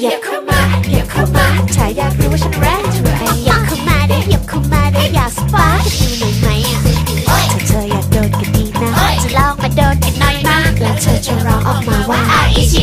อยากเข้ามาอยากเข้ามาชายอยากรู้ว่าฉันแรงเท่อไรอยากเข้ามาได้อยากเข้ามาได้อยากสปาร์กดูหน่อยไหมอะถ้าเธออยากโดนกันดีนะจะลองมาโดนกันหน่อยนะแล้วเธอจะร้องออกมาว่าอีชิ